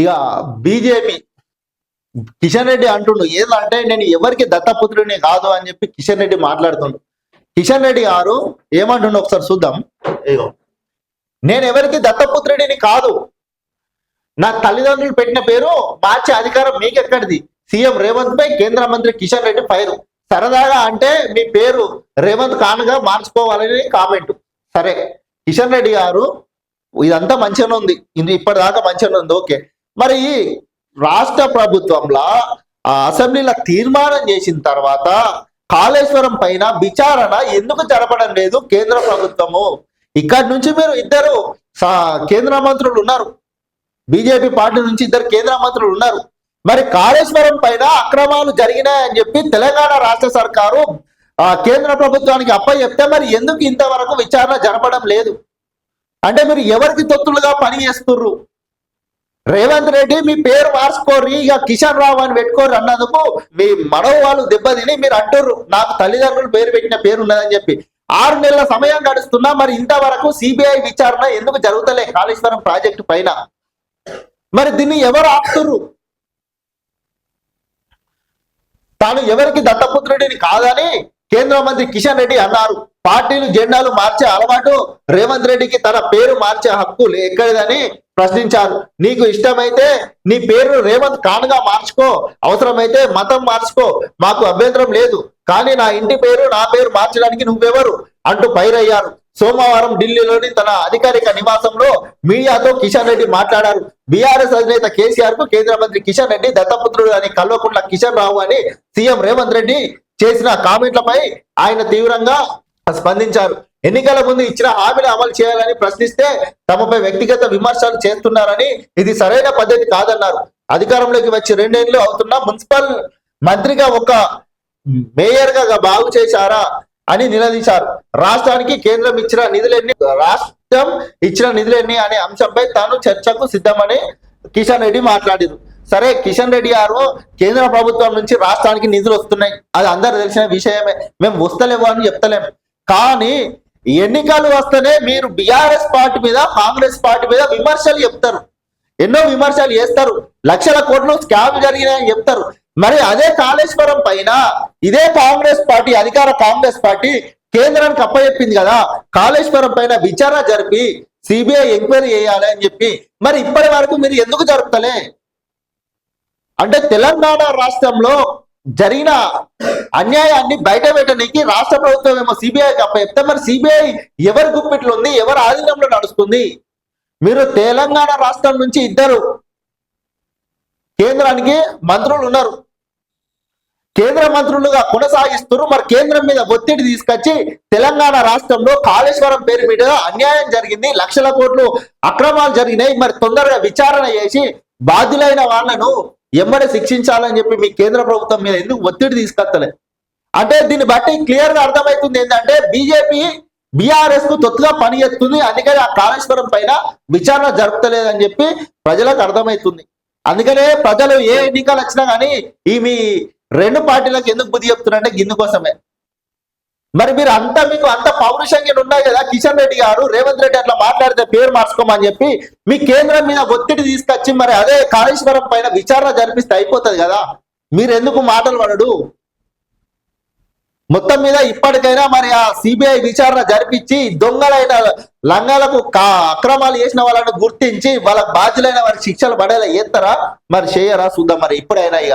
ఇక బీజేపీ కిషన్ రెడ్డి అంటుండు ఏంటంటే నేను ఎవరికి దత్తపుత్రుడిని కాదు అని చెప్పి కిషన్ రెడ్డి మాట్లాడుతుండు. కిషన్ రెడ్డి గారు ఏమంటుండు ఒకసారి చూద్దాం. ఇగో నేను ఎవరికి దత్తపుత్రుడిని కాదు. నా తల్లిదండ్రులు పెట్టిన పేరు మార్చే అధికారం మీకెక్కడిది? సీఎం రేవంత్ పై కేంద్ర మంత్రి కిషన్ రెడ్డి ఫైరు. సరదాగా అంటే మీ పేరు రేవంత్ ఖాన్గా మార్చుకోవాలని కామెంట్. సరే కిషన్ రెడ్డి గారు ఇదంతా మంచిగానే ఉంది. ఇది ఇప్పటిదాకా మంచిగానే ఉంది. ఓకే. మరి రాష్ట్ర ప్రభుత్వంలో ఆ అసెంబ్లీలో తీర్మానం చేసిన తర్వాత కాళేశ్వరం పైన విచారణ ఎందుకు జరపడం లేదు కేంద్ర ప్రభుత్వము? ఇక్కడి నుంచి మీరు ఇద్దరు సా- కేంద్ర మంత్రులు ఉన్నారు. బీజేపీ పార్టీ నుంచి ఇద్దరు కేంద్ర మంత్రులు ఉన్నారు. మరి కాళేశ్వరం పైన అక్రమాలు జరిగినాయని చెప్పి తెలంగాణ రాష్ట్ర సర్కారు ఆ కేంద్ర ప్రభుత్వానికి అప్ప చెప్తే మరి ఎందుకు ఇంతవరకు విచారణ జరపడం లేదు? అంటే మీరు ఎవరికి తొత్తులుగా పని చేస్తుర్రు రేవంత్ రెడ్డి మీ పేరు మార్చుకోర్రి ఇక కిషన్ రావు అని పెట్టుకోరు అన్నందుకు మీ మనవ వాళ్ళు దెబ్బతిని మీరు అంటారు నాకు తల్లిదండ్రులు పేరు పెట్టిన పేరు ఉన్నదని చెప్పి. ఆరు నెలల సమయం గడుస్తున్నా మరి ఇంతవరకు సిబిఐ విచారణ ఎందుకు జరుగుతలే కాళేశ్వరం ప్రాజెక్టు పైన? మరి దీన్ని ఎవరు ఆపుతురు తాను ఎవరికి దత్తపుత్రుడిని కాదని కేంద్ర మంత్రి కిషన్ రెడ్డి అన్నారు. పార్టీలు జెండాలు మార్చే అలవాటు రేవంత్ రెడ్డికి తన పేరు మార్చే హక్కు లే- ఎక్కడిదని ప్రశ్నించారు. నీకు ఇష్టమైతే నీ పేరు రేవంత్ ఖాన్గా మార్చుకో. అవసరమైతే మతం మార్చుకో. మాకు అభ్యంతరం లేదు. కానీ నా ఇంటి పేరు నా పేరు మార్చడానికి నువ్వెవరు? అంటూ పైరయ్యారు. సోమవారం ఢిల్లీలోని తన అధికారిక నివాసంలో మీడియాతో కిషన్ రెడ్డి మాట్లాడారు. బీఆర్ఎస్ అధినేత కేసీఆర్కు కేంద్ర మంత్రి కిషన్ రెడ్డి దత్తపుత్రుడు అని కల్వకుంట్ల కిషన్ రావు అని సీఎం రేవంత్ రెడ్డి చేసిన కామెంట్లపై ఆయన తీవ్రంగా స్పందించారు. ఎన్నికల ముందు ఇచ్చిన హామీలు అమలు చేయాలని ప్రశ్నిస్తే తమపై వ్యక్తిగత విమర్శలు చేస్తున్నారని ఇది సరైన పద్ధతి కాదన్నారు. అధికారంలోకి వచ్చి రెండేళ్ళు అవుతున్న మున్సిపల్ మంత్రిగా ఒక మేయర్గా బాగు చేశారా అని నిలదీశారు. రాష్ట్రానికి కేంద్రం ఇచ్చిన నిధులన్నీ రాష్ట్రం ఇచ్చిన నిధులెన్ని అనే అంశంపై తాను చర్చకు సిద్ధమని కిషన్ రెడ్డి మాట్లాడారు. సరే కిషన్ రెడ్డి గారు కేంద్ర ప్రభుత్వం నుంచి రాష్ట్రానికి నిధులు వస్తున్నాయి. అది అందరు తెలిసిన విషయమే. మేము వస్తలేము అని చెప్తలేము కానీ ఎన్నికలు వస్తేనే మీరు బిఆర్ఎస్ పార్టీ మీద కాంగ్రెస్ పార్టీ మీద విమర్శలు చెప్తారు. ఎన్నో విమర్శలు చేస్తారు. లక్షల కోట్లు స్కామ్ జరిగినాయని చెప్తారు. మరి అదే కాళేశ్వరం పైన ఇదే కాంగ్రెస్ పార్టీ అధికార కాంగ్రెస్ పార్టీ కేంద్రానికి అప్పచెప్పింది కదా. కాళేశ్వరం పైన విచారణ జరిపి సిబిఐ ఎంక్వైరీ చేయాలి అని చెప్పి. మరి ఇప్పటి వరకు మీరు ఎందుకు జరుపుతలే? అంటే తెలంగాణ రాష్ట్రంలో జరిగిన అన్యాయాన్ని బయట పెట్టడానికి రాష్ట్ర ప్రభుత్వం ఏమో సిబిఐ అప్పచెప్తే మరి సిబిఐ ఎవరి గుప్పిట్లో ఉంది ఎవరి ఆధీనంలో నడుస్తుంది? మీరు తెలంగాణ రాష్ట్రం నుంచి ఇద్దరు కేంద్రానికి మంత్రులు ఉన్నారు. కేంద్ర మంత్రులుగా కొనసాగిస్తున్నారు. మరి కేంద్రం మీద ఒత్తిడి తీసుకొచ్చి తెలంగాణ రాష్ట్రంలో కాళేశ్వరం పేరు మీద అన్యాయం జరిగింది లక్షల కోట్లు అక్రమాలు జరిగినాయి. మరి తొందరగా విచారణ చేసి బాధ్యులైన వాళ్ళను ఎమ్మడి శిక్షించాలని చెప్పి మీ కేంద్ర ప్రభుత్వం మీద ఎందుకు ఒత్తిడి తీసుకొస్తలే? అంటే దీన్ని బట్టి క్లియర్గా అర్థమవుతుంది ఏంటంటే బీజేపీ బీఆర్ఎస్కు తొత్తుగా పని చేస్తుంది. అందుకని ఆ కాళేశ్వరం పైన విచారణ జరపలేదని చెప్పి ప్రజలకు అర్థమవుతుంది. అందుకనే ప్రజలు ఏ ఎన్నికలు వచ్చినా కానీ ఈ మీ రెండు పార్టీలకు ఎందుకు బుద్ధి చెప్తున్నారంటే ఇందుకోసమే మరి మీరు అంతా మీకు అంత పౌరుషంగా ఉన్నాయి కదా కిషన్ రెడ్డి గారు రేవంత్ రెడ్డి అట్లా మాట్లాడితే పేరు మార్చుకోమని చెప్పి మీ కేంద్రం మీద ఒత్తిడి తీసుకొచ్చి మరి అదే కాళేశ్వరం పైన విచారణ జరిపిస్తే అయిపోతుంది కదా? మీరు ఎందుకు మాటలు పడడు? మొత్తం మీద ఇప్పటికైనా మరి ఆ సిబిఐ విచారణ జరిపించి దొంగలైన లంగాలకు అక్రమాలు చేసిన వాళ్ళని గుర్తించి వాళ్ళ బాధ్యులైన వారి శిక్షలు పడేలా చేస్తారా? మరి చేయరా? చూద్దాం మరి ఇప్పుడైనా ఇక.